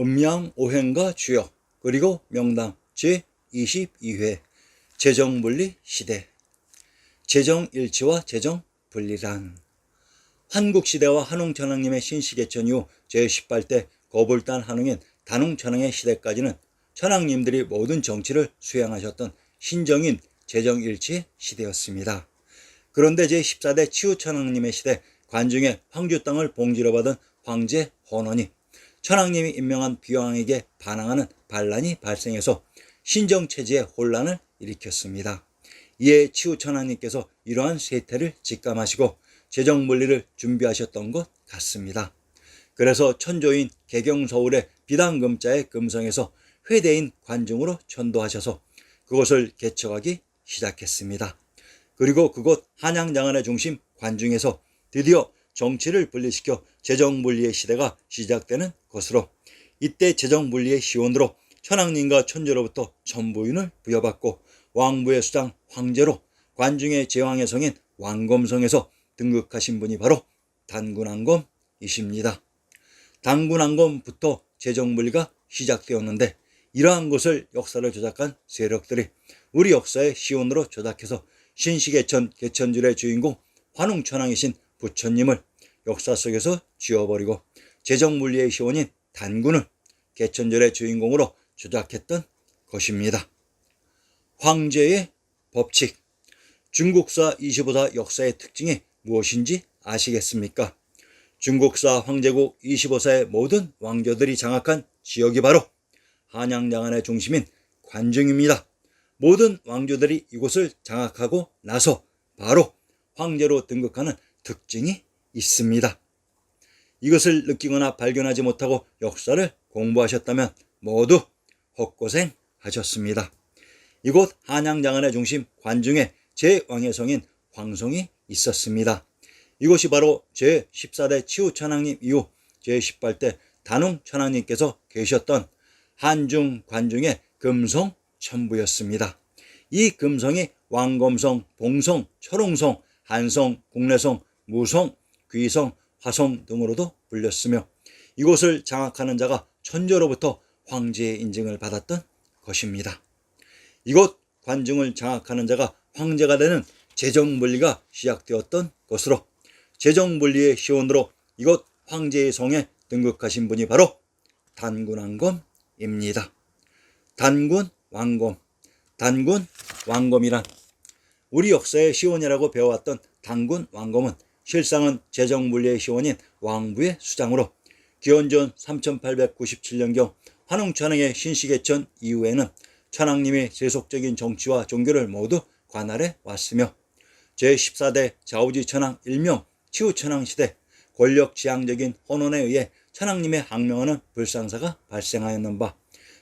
음양 오행가 주역 그리고 명당 제22회 재정분리 시대 재정일치와 재정분리란 한국시대와 한웅천왕님의 신시개천 이후 제18대 거불단 한웅인 단웅천왕의 시대까지는 천왕님들이 모든 정치를 수행하셨던 신정인 재정일치의 시대였습니다. 그런데 제14대 치우천왕님의 시대 관중의 황주 땅을 봉지로 받은 황제 헌원이 천왕님이 임명한 비왕에게 반항하는 반란이 발생해서 신정체제의 혼란을 일으켰습니다. 이에 치우천왕님께서 이러한 세태를 직감하시고 재정분리를 준비하셨던 것 같습니다. 그래서 천조인 개경서울의 비단금자의 금성에서 회대인 관중으로 전도하셔서 그곳을 개척하기 시작했습니다. 그리고 그곳 한양장안의 중심 관중에서 드디어 정치를 분리시켜 재정분리의 시대가 시작되는 것으로 이때 재정분리의 시원으로 천왕님과 천조로부터 천부인을 부여받고 왕부의 수장 황제로 관중의 제왕의 성인 왕검성에서 등극하신 분이 바로 단군왕검이십니다. 단군왕검부터 재정분리가 시작되었는데 이러한 것을 역사를 조작한 세력들이 우리 역사의 시온으로 조작해서 신시개천 개천줄의 주인공 환웅천왕이신 부처님을 역사 속에서 지워버리고 재정분리의 시온인 단군을 개천절의 주인공으로 조작했던 것입니다. 황제의 법칙 중국사 25사 역사의 특징이 무엇인지 아시겠습니까? 중국사 황제국 25사의 모든 왕조들이 장악한 지역이 바로 한양장안의 중심인 관중입니다. 모든 왕조들이 이곳을 장악하고 나서 바로 황제로 등극하는 특징이 있습니다. 이것을 느끼거나 발견하지 못하고 역사를 공부하셨다면 모두 헛고생 하셨습니다. 이곳 한양장안의 중심 관중에 제 왕의 성인 황성이 있었습니다. 이곳이 바로 제14대 치우천왕님 이후 제18대 단웅천왕님께서 계셨던 한중 관중의 금성 천부였습니다. 이 금성이 왕검성, 봉성, 철옹성, 한성, 국내성, 무성, 귀성, 화성 등으로도 불렸으며 이곳을 장악하는 자가 천조로부터 황제의 인증을 받았던 것입니다. 이곳 관중을 장악하는 자가 황제가 되는 재정분리가 시작되었던 것으로 재정분리의 시원으로 이곳 황제의 성에 등극하신 분이 바로 단군왕검입니다. 단군 왕검, 단군 왕검이란 우리 역사의 시원이라고 배워왔던 단군 왕검은 실상은 재정분리의 시원인 왕부의 수장으로 기원전 3897년경 환웅천왕의 신시개천 이후에는 천왕님이 세속적인 정치와 종교를 모두 관할해 왔으며 제14대 자우지 천왕 일명 치우 천왕 시대 권력 지향적인 혼원에 의해 천왕님의 항명하는 불상사가 발생하였는 바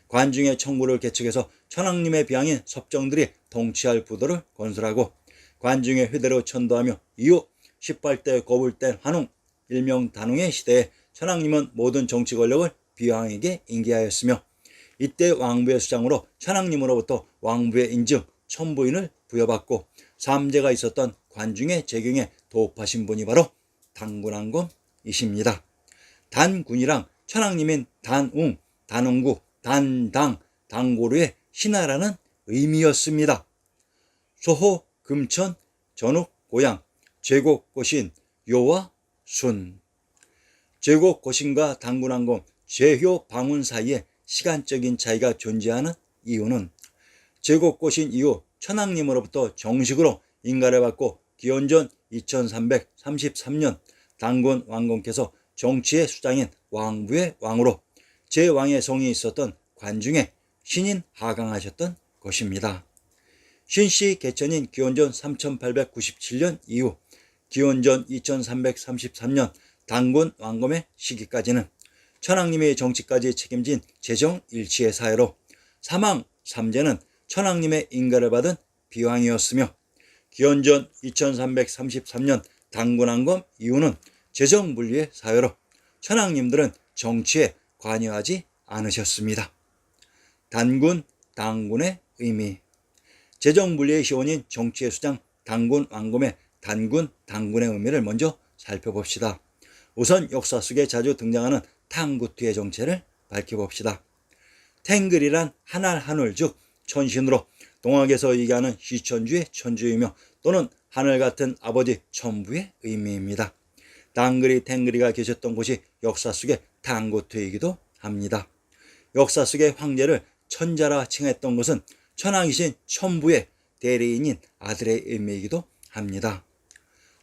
관중의 청구를 개척해서 천왕님의 비양인 섭정들이 통치할 부도를 건설하고 관중의 회대로 천도하며 이후 18대 거불된 한웅 일명 단웅의 시대에 천왕님은 모든 정치 권력을 비왕에게 인계하였으며 이때 왕부의 수장으로 천왕님으로부터 왕부의 인증 천부인을 부여받고 삼재가 있었던 관중의 재경에 도읍하신 분이 바로 단군왕검이십니다. 단군이랑 천왕님인 단웅, 단웅구, 단당, 당고루의 신하라는 의미였습니다. 소호, 금천, 전욱, 고향, 제국 고신, 요와 순. 제국 고신과 당군왕검, 제효 방운 사이에 시간적인 차이가 존재하는 이유는 제국 고신 이후 천왕님으로부터 정식으로 인가를 받고 기원전 2333년 당군 왕公께서 정치의 수장인 왕부의 왕으로 제왕의 성이 있었던 관중에 신인 하강하셨던 것입니다. 신씨 개천인 기원전 3897년 이후 기원전 2333년 당군 왕검의 시기까지는 천왕님의 정치까지 책임진 재정 일치의 사회로 사망 삼재는 천왕님의 인가를 받은 비왕이었으며 기원전 2333년 당군왕검 이후는 재정분리의 사회로 천왕님들은 정치에 관여하지 않으셨습니다. 단군, 당군의 의미 재정분리의 시원인 정치의 수장 당군 왕검의 단군, 당군의 의미를 먼저 살펴봅시다. 우선 역사 속에 자주 등장하는 탕구투의 정체를 밝혀봅시다. 탱글이란 한 알 한울 즉 천신으로 동학에서 얘기하는 시천주의 천주이며 또는 하늘 같은 아버지 천부의 의미입니다. 당그리 탱그리가 계셨던 곳이 역사 속의 당고트이기도 합니다. 역사 속의 황제를 천자라 칭했던 것은 천왕이신 천부의 대리인인 아들의 의미이기도 합니다.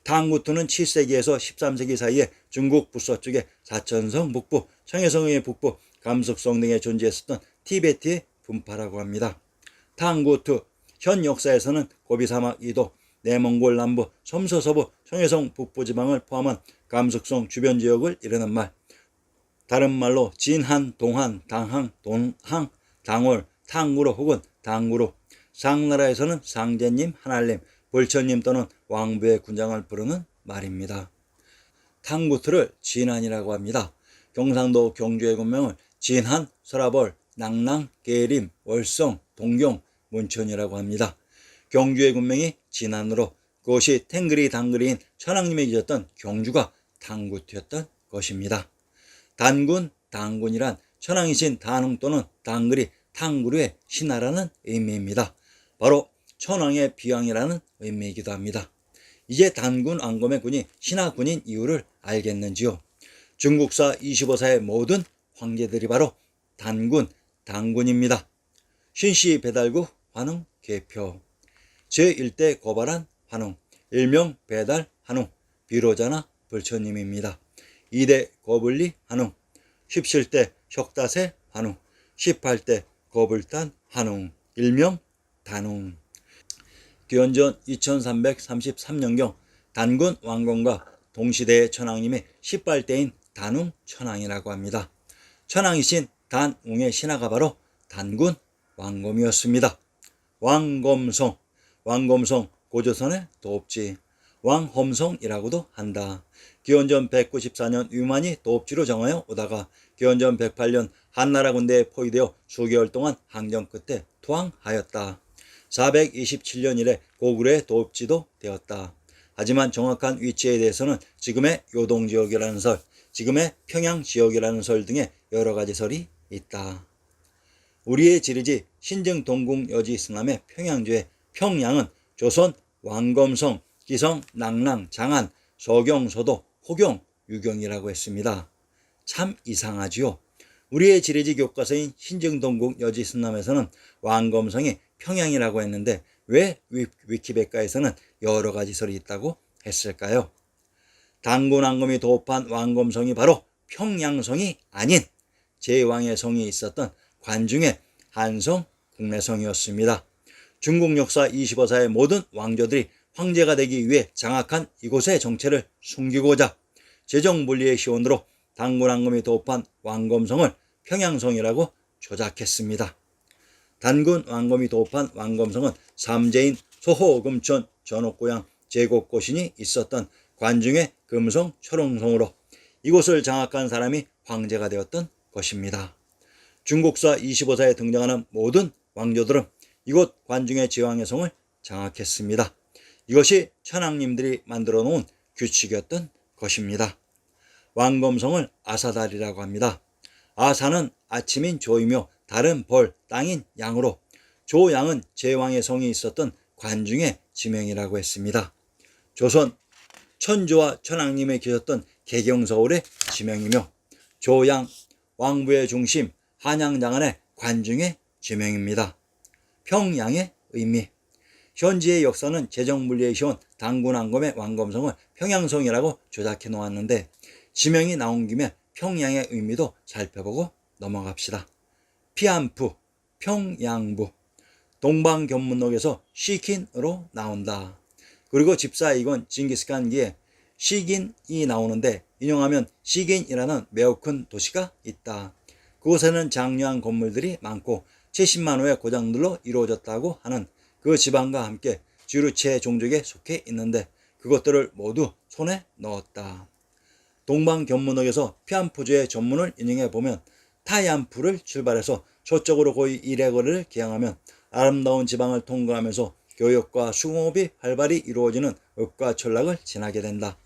당구투는 7세기에서 13세기 사이에 중국 북서쪽의 사천성 북부, 청해성의 북부, 감석성 등에 존재했었던 티베트의 분파라고 합니다. 당구투, 현 역사에서는 고비 사막 이도, 내몽골 남부, 섬서 서부, 청해성 북부 지방을 포함한 감석성 주변 지역을 이르는 말. 다른 말로 진한, 동한, 당항, 동항, 당월, 탕구로 혹은 당구로. 상나라에서는 상제님, 하날님, 불처님 또는 왕부의 군장을 부르는 말입니다. 탕구트를 진한이라고 합니다. 경상도 경주의 군명을 진한, 서라벌, 낭랑, 계림, 월성, 동경, 문천이라고 합니다. 경주의 군명이 진한으로 그것이 탱그리 당그리인 천왕님이 계셨던 경주가 당구트였던 것입니다. 단군, 당군이란 천왕이신 단웅 또는 당그리, 탕구루의 신하라는 의미입니다. 바로 천왕의 비왕이라는 의미이기도 합니다. 이제 단군 왕검의 군이 신하군인 이유를 알겠는지요? 중국사 25사의 모든 황제들이 바로 단군, 당군입니다. 신씨 배달구 환웅 개표 제1대 고발한 환웅 일명 배달 환웅 비로자나 불처님입니다. 2대 거불리 환웅 17대 혁다세 환웅 18대 거불단 환웅 일명 단웅 기원전 2333년경 단군 왕건과 동시대의 천왕님의 18대인 단웅 천왕이라고 합니다. 천왕이신 단웅의 신하가 바로 단군 왕검이었습니다. 왕검성, 왕검성 고조선의 도읍지, 왕험성이라고도 한다. 기원전 194년 위만이 도읍지로 정하여 오다가 기원전 108년 한나라 군대에 포위되어 수개월 동안 항전 끝에 투항하였다. 427년 이래 고구려의 도읍지도 되었다. 하지만 정확한 위치에 대해서는 지금의 요동 지역이라는 설, 지금의 평양 지역이라는 설 등의 여러 가지 설이 있다. 우리의 지리지 신정 동궁 여지 승남의 평양주의 평양은 조선 왕검성, 기성, 낭랑, 장안, 서경, 서도, 호경, 유경이라고 했습니다. 참 이상하지요. 우리의 지리지 교과서인 신정동국 여지 승남에서는 왕검성이 평양이라고 했는데 왜 위키백과에서는 여러 가지 설이 있다고 했을까요? 당군왕검이 도읍한 왕검성이 바로 평양성이 아닌 제왕의 성이 있었던 관중의 한성 국내성이었습니다. 중국 역사 25사의 모든 왕조들이 황제가 되기 위해 장악한 이곳의 정체를 숨기고자 재정분리의 시원으로 당군왕검이 도읍한 왕검성을 평양성이라고 조작했습니다. 단군 왕검이 도읍한 왕검성은 삼재인 소호금천 전옥고향 제곡고신이 있었던 관중의 금성 철옹성으로 이곳을 장악한 사람이 황제가 되었던 것입니다. 중국사 25사에 등장하는 모든 왕조들은 이곳 관중의 제왕의 성을 장악했습니다. 이것이 천왕님들이 만들어 놓은 규칙이었던 것입니다. 왕검성을 아사달이라고 합니다. 아사는 아침인 조이며 달은 벌, 땅인 양으로 조양은 제왕의 성이 있었던 관중의 지명이라고 했습니다. 조선 천조와 천왕님에 계셨던 개경서울의 지명이며 조양 왕부의 중심 한양장안의 관중의 지명입니다. 평양의 의미 현지의 역사는 재정물리에 시온 당군왕검의 왕검성을 평양성이라고 조작해 놓았는데 지명이 나온 김에 평양의 의미도 살펴보고 넘어갑시다. 피안푸, 평양부, 동방견문록에서 시킨으로 나온다. 그리고 집사이건 징기스칸기에 시긴이 나오는데 인용하면 시긴이라는 매우 큰 도시가 있다. 그곳에는 장려한 건물들이 많고 70만 호의 고장들로 이루어졌다고 하는 그 지방과 함께 주르체 종족에 속해 있는데 그것들을 모두 손에 넣었다. 동방견문록에서 피안푸주의 전문을 인용해 보면 타이안푸를 출발해서 저쪽으로 거의 일해거리를 기항하면 아름다운 지방을 통과하면서 교역과 수공업이 활발히 이루어지는 읍과 전락을 지나게 된다.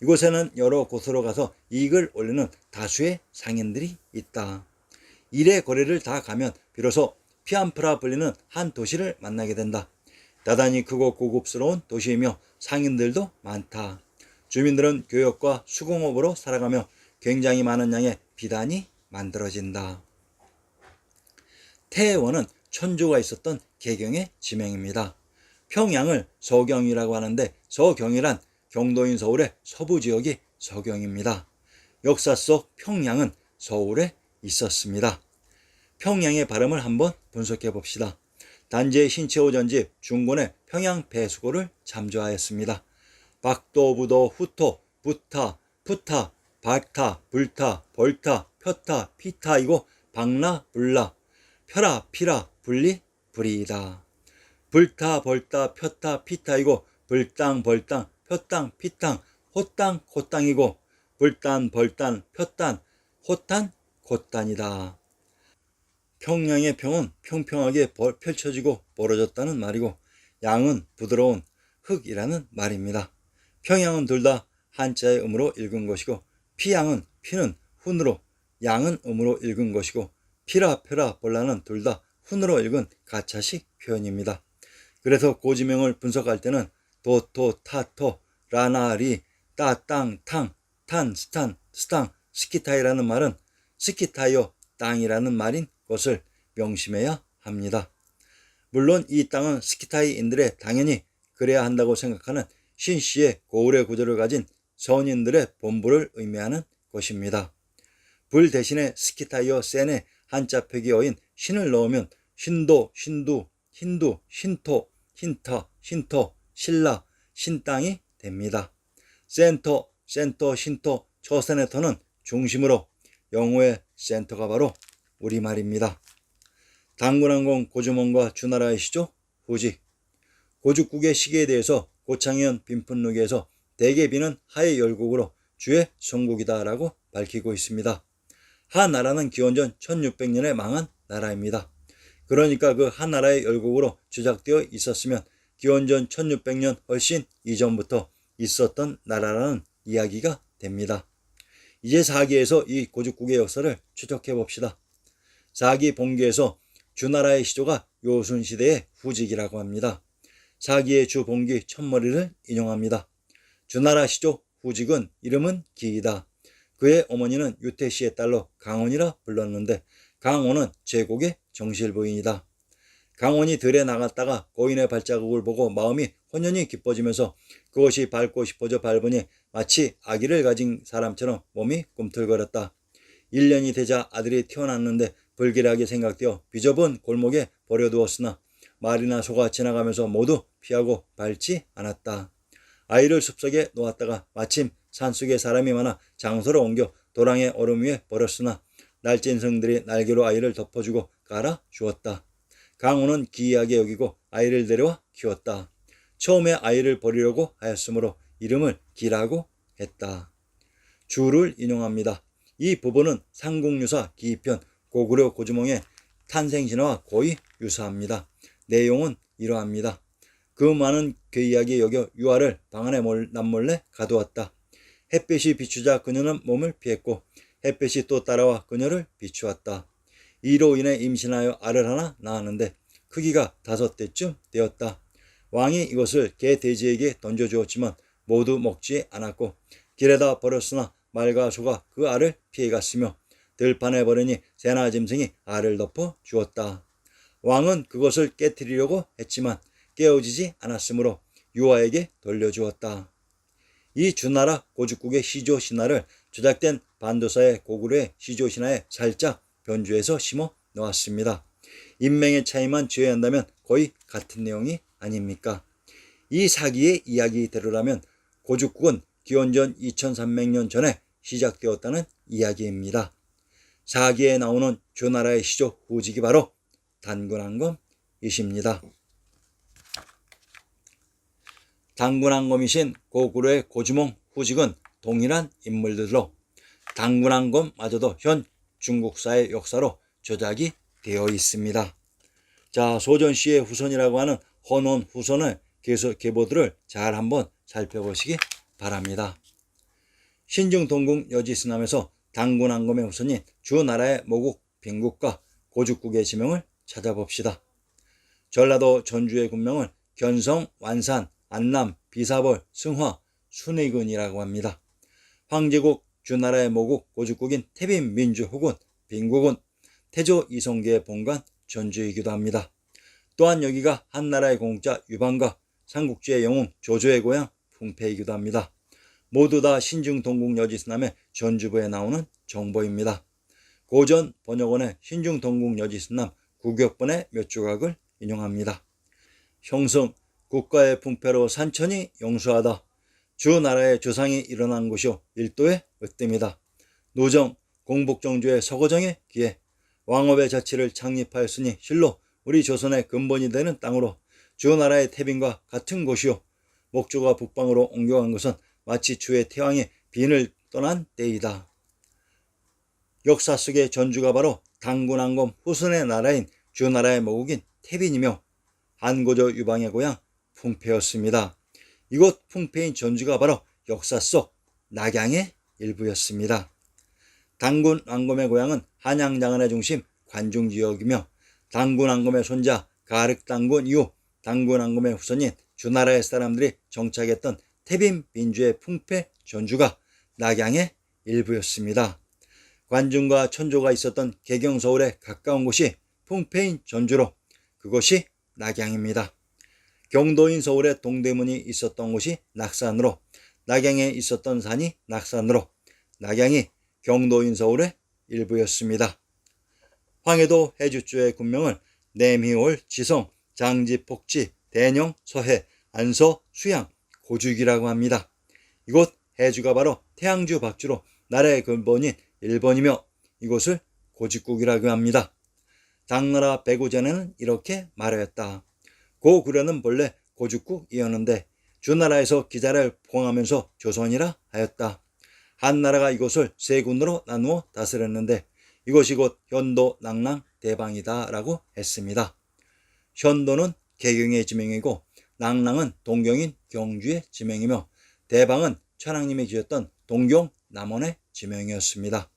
이곳에는 여러 곳으로 가서 이익을 올리는 다수의 상인들이 있다. 일의 거리를 다 가면 비로소 피안프라 불리는 한 도시를 만나게 된다. 대단히 크고 고급스러운 도시이며 상인들도 많다. 주민들은 교역과 수공업으로 살아가며 굉장히 많은 양의 비단이 만들어진다. 태원은 천조가 있었던 개경의 지명입니다. 평양을 서경이라고 하는데 서경이란 경도인 서울의 서부 지역이 서경입니다. 역사 속 평양은 서울에 있었습니다. 평양의 발음을 한번 분석해 봅시다. 단지의 신채호 전집 중곤의 평양 배수고를 잠조하였습니다. 박도, 부도, 후토, 부타, 푸타, 발타, 불타, 벌타, 펴타, 피타이고 박나, 불나, 펴라, 피라, 불리, 불이다. 불타, 벌타, 펴타, 피타이고 불땅, 벌땅, 펴땅, 피땅, 호땅, 호땅이고 불단, 벌단, 펴단, 호탄, 곧단이다. 평양의 평은 평평하게 벌- 펼쳐지고 벌어졌다는 말이고 양은 부드러운 흙이라는 말입니다. 평양은 둘 다 한자의 음으로 읽은 것이고 피양은 피는 훈으로 양은 음으로 읽은 것이고 피라 펴라 볼라는 둘 다 훈으로 읽은 가차식 표현입니다. 그래서 고지명을 분석할 때는 도토 타토 라나리 따땅 탕 탄 스탄 스탕 스키타이라는 말은 스키타이어 땅이라는 말인 것을 명심해야 합니다. 물론 이 땅은 스키타이인들의 당연히 그래야 한다고 생각하는 신 씨의 고을의 구조를 가진 선인들의 본부를 의미하는 것입니다. 불 대신에 스키타이어 센에 한자 표기어인 신을 넣으면 신도, 신두, 힌두, 신토, 힌터, 신토, 신라, 신땅이 됩니다. 센터, 센터, 신토, 처세네터는 중심으로 영어의 센터가 바로 우리말입니다. 당군항공 고주몽과 주나라의 시조 후지 고죽국의 시기에 대해서 고창현 빈푼루기에서 대개비는 하의 열국으로 주의 성국이다라고 밝히고 있습니다. 하 나라는 기원전 1600년에 망한 나라입니다. 그러니까 그 하나라의 열국으로 주작되어 있었으면 기원전 1600년 훨씬 이전부터 있었던 나라라는 이야기가 됩니다. 이제 사기에서 이 고죽국의 역사를 추적해 봅시다. 사기 본기에서 주나라의 시조가 요순시대의 후직이라고 합니다. 사기의 주 본기 첫머리를 인용합니다. 주나라 시조 후직은 이름은 기이다. 그의 어머니는 유태씨의 딸로 강원이라 불렀는데 강원은 제국의 정실부인이다. 강원이 들에 나갔다가 고인의 발자국을 보고 마음이 혼연히 기뻐지면서 그것이 밟고 싶어져 밟으니 마치 아기를 가진 사람처럼 몸이 꿈틀거렸다. 1년이 되자 아들이 태어났는데 불길하게 생각되어 비좁은 골목에 버려두었으나 말이나 소가 지나가면서 모두 피하고 밟지 않았다. 아이를 숲속에 놓았다가 마침 산속에 사람이 많아 장소를 옮겨 도랑의 얼음 위에 버렸으나 날찐 성들이 날개로 아이를 덮어주고 깔아 주었다. 강호는 기이하게 여기고 아이를 데려와 키웠다. 처음에 아이를 버리려고 하였으므로 이름을 기라고 했다. 주를 인용합니다. 이 부분은 삼국유사 기편 고구려 고주몽의 탄생신화와 거의 유사합니다. 내용은 이러합니다. 그 많은 괴이하게 여겨 유아를 방 안에 몰- 남몰래 가두었다. 햇빛이 비추자 그녀는 몸을 피했고 햇빛이 또 따라와 그녀를 비추었다. 이로 인해 임신하여 알을 하나 낳았는데 크기가 다섯 대쯤 되었다. 왕이 이것을 개 돼지에게 던져주었지만 모두 먹지 않았고 길에다 버렸으나 말과 소가 그 알을 피해갔으며 들판에 버리니 새나 짐승이 알을 덮어 주었다. 왕은 그것을 깨뜨리려고 했지만 깨어지지 않았으므로 유아에게 돌려주었다. 이 주나라 고죽국의 시조 신화를 조작된 반도사의 고구려의 시조 신화에 살짝 변주해서 심어 놓았습니다. 인명의 차이만 제외한다면 거의 같은 내용이 아닙니까? 이 사기의 이야기대로라면 고죽국은 기원전 2300년 전에 시작되었다는 이야기입니다. 사기에 나오는 주나라의 시조 후직이 바로 단군항검이십니다. 단군항검이신 고구려의 고주몽 후직은 동일한 인물들로 단군항검마저도 현 중국사의 역사로 조작이 되어 있습니다. 자, 소전 씨의 후손이라고 하는 헌원 후손의 계속 계보들을 잘 한번 살펴보시기 바랍니다. 신중 동궁 여지스남에서 당군항검의 후손인 주나라의 모국 빈국과 고죽국의 지명을 찾아봅시다. 전라도 전주의 군명을 견성, 완산, 안남, 비사벌, 승화, 순의군이라고 합니다. 황제국 주나라의 모국 고죽국인 태빈 민주 혹은 빈국은 태조 이성계의 본관 전주이기도 합니다. 또한 여기가 한나라의 공자 유방과 삼국지의 영웅 조조의 고향 풍패이기도 합니다. 모두 다 신중 동국 여지스남의 전주부에 나오는 정보입니다. 고전 번역원의 신중 동국 여지스남 구격본의 몇 조각을 인용합니다. 형성 국가의 풍패로 산천이 용수하다. 주 나라의 조상이 일어난 곳이요 일도의 으뜸이다. 노정 공복정주의 서거정의 기회 왕업의 자치를 창립하였으니 실로 우리 조선의 근본이 되는 땅으로 주 나라의 태빈과 같은 곳이요 목조가 북방으로 옮겨간 것은 마치 주의 태왕이 빈을 떠난 때이다. 역사 속의 전주가 바로 당군왕검 후순의 나라인 주나라의 모국인 태빈이며 한고조 유방의 고향 풍패였습니다. 이곳 풍패인 전주가 바로 역사 속 낙양의 일부였습니다. 당군 왕검의 고향은 한양 장안의 중심 관중 지역이며 당군 왕검의 손자 가륵 당군 이후 당군 왕검의 후손인 주나라의 사람들이 정착했던 태빈 민주의 풍패 전주가 낙양의 일부였습니다. 관중과 천조가 있었던 개경 서울에 가까운 곳이 풍패인 전주로 그곳이 낙양입니다. 경도인 서울에 동대문이 있었던 곳이 낙산으로 낙양에 있었던 산이 낙산으로 낙양이 경도인 서울의 일부였습니다. 황해도 해주주의 군명을 내미올, 지성, 장지, 폭지, 대령, 서해, 안서, 수양, 고죽이라고 합니다. 이곳 해주가 바로 태양주 박주로 나라의 근본인 일본이며 이곳을 고직국이라고 합니다. 당나라 배고전에는 이렇게 말하였다. 고구려는 본래 고죽국이었는데 주나라에서 기자를 포함하면서 조선이라 하였다. 한나라가 이곳을 세 군으로 나누어 다스렸는데 이것이 곧 현도, 낙랑, 대방이다 라고 했습니다. 현도는 개경의 지명이고 낙랑은 동경인 경주의 지명이며 대방은 천황님이 지었던 동경 남원의 지명이었습니다.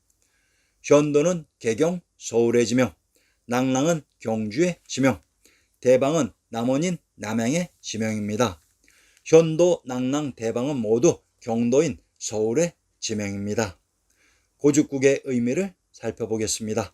현도는 개경 서울의 지명, 낙랑은 경주의 지명, 대방은 남원인 남양의 지명입니다. 현도, 낙랑, 대방은 모두 경도인 서울의 지명입니다. 고죽국의 의미를 살펴보겠습니다.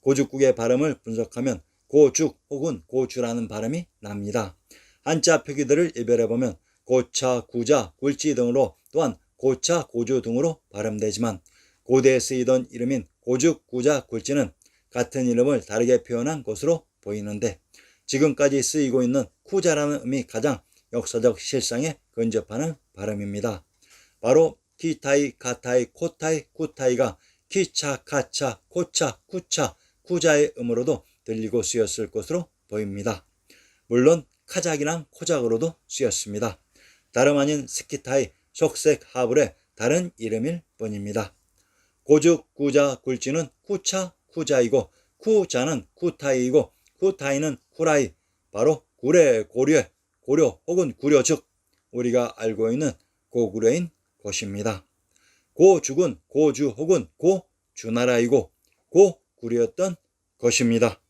고죽국의 발음을 분석하면 고죽 혹은 고주라는 발음이 납니다. 한자 표기들을 이별해보면 고차, 구자, 굴지 등으로 또한 고차, 고주 등으로 발음되지만 고대에 쓰이던 이름인 고죽, 구자, 굴지는 같은 이름을 다르게 표현한 것으로 보이는데 지금까지 쓰이고 있는 쿠자라는 음이 가장 역사적 실상에 근접하는 발음입니다. 바로 키타이, 카타이, 코타이, 쿠타이가 키차, 카차, 코차, 쿠차, 쿠자의 음으로도 들리고 쓰였을 것으로 보입니다. 물론 카작이랑 코작으로도 쓰였습니다. 다름 아닌 스키타이, 속색, 하불의 다른 이름일 뿐입니다. 고죽, 구자, 굴지는 쿠차, 쿠자이고 쿠자는 쿠타이이고 쿠타이는 쿠라이, 바로 구례, 고려, 고려 혹은 구려 즉 우리가 알고 있는 고구려인 것입니다. 고죽은 고주 혹은 고주나라이고 고구려였던 것입니다.